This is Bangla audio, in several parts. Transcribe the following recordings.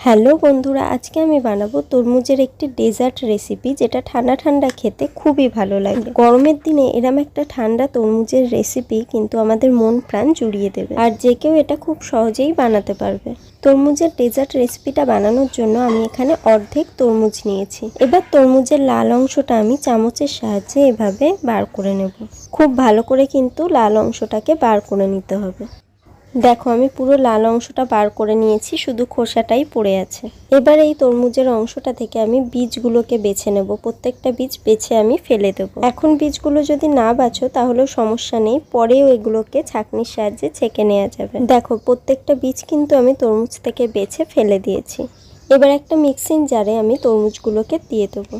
হ্যালো বন্ধুরা, আজকে আমি বানাবো তরমুজের একটি ডেজার্ট রেসিপি যেটা ঠান্ডা ঠান্ডা খেতে খুবই ভালো লাগে। গরমের দিনে এরম একটা ঠান্ডা তরমুজের রেসিপি কিন্তু আমাদের মন প্রাণ জুড়িয়ে দেবে। আর যে কেউ এটা খুব সহজেই বানাতে পারবে। তরমুজের ডেজার্ট রেসিপিটা বানানোর জন্য আমি এখানে অর্ধেক তরমুজ নিয়েছি। এবার তরমুজের লাল অংশটা আমি চামচের সাহায্যে এভাবে বার করে নেব। খুব ভালো করে কিন্তু লাল অংশটাকে বার করে নিতে হবে। দেখো, আমি পুরো লাল অংশটা বার করে নিয়েছি, শুধু খোসাটাই পড়ে আছে। এবার এই তরমুজের অংশটা থেকে আমি বীজগুলোকে বেছে নেব। প্রত্যেকটা বীজ বেছে আমি ফেলে দেবো। এখন বীজগুলো যদি না বাছো, তাহলেও সমস্যা নেই। পরেও এগুলোকে ছাঁকনির সাহায্যে ছেঁকে নেওয়া যাবে। দেখো, প্রত্যেকটা বীজ কিন্তু আমি তরমুজ থেকে বেছে ফেলে দিয়েছি। এবার একটা মিক্সিং জারে আমি তরমুজগুলোকে দিয়ে দেবো।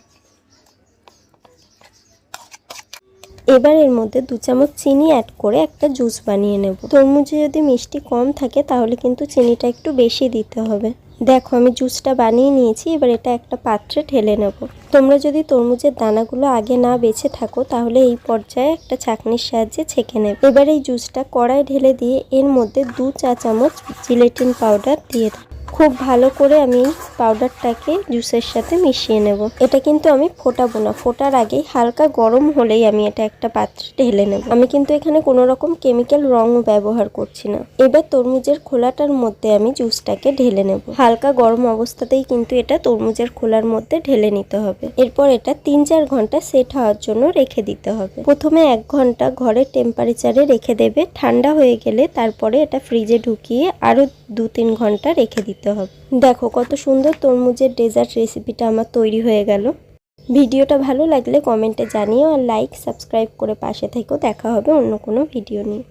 এবার এর মধ্যে দু চামচ চিনি অ্যাড করে একটা জুস বানিয়ে নেব। তরমুজে যদি মিষ্টি কম থাকে, তাহলে কিন্তু চিনিটা একটু বেশি দিতে হবে। দেখো, আমি জুসটা বানিয়ে নিয়েছি, এবার এটা একটা পাত্রে ঢেলে নেব। তোমরা যদি তরমুজের দানাগুলো আগে না বেছে থাকো, তাহলে এই পর্যায়ে একটা ছাঁকনির সাহায্যে ছেঁকে নেবে। এবার এই জুসটা কড়াই ঢেলে দিয়ে এর মধ্যে দু চা চামচ জিলেটিন পাউডার দিয়ে দেবো। খুব ভালো করে আমি পাউডারটাকে জুসের সাথে মিশিয়ে নেব। এটা কিন্তু আমি ফোটাবো না। ফোটার আগেই হালকা গরম হলেই আমি এটা একটা পাত্রে ঢেলে নেব। আমি কিন্তু এখানে কোনো রকম কেমিক্যাল রঙও ব্যবহার করছি না। এবার তরমুজের খোলাটার মধ্যে আমি জুসটাকে ঢেলে নেব। হালকা গরম অবস্থাতেই কিন্তু এটা তরমুজের খোলার মধ্যে ঢেলে নিতে হবে। এরপর এটা তিন চার ঘণ্টা সেট হওয়ার জন্য রেখে দিতে হবে। প্রথমে এক ঘণ্টা ঘরের টেম্পারেচারে রেখে দেবে। ঠান্ডা হয়ে গেলে তারপরে এটা ফ্রিজে ঢুকিয়ে আরও দু তিন ঘণ্টা রেখে দিতে হবে। দেখো কত সুন্দর তরমুজের ডেজার্ট রেসিপিটা আমার তৈরি হয়ে গেল। ভিডিওটা ভালো লাগলে কমেন্টে জানিও আর লাইক সাবস্ক্রাইব করে পাশে থেকেও দেখা হবে অন্য কোনো ভিডিও নিয়ে।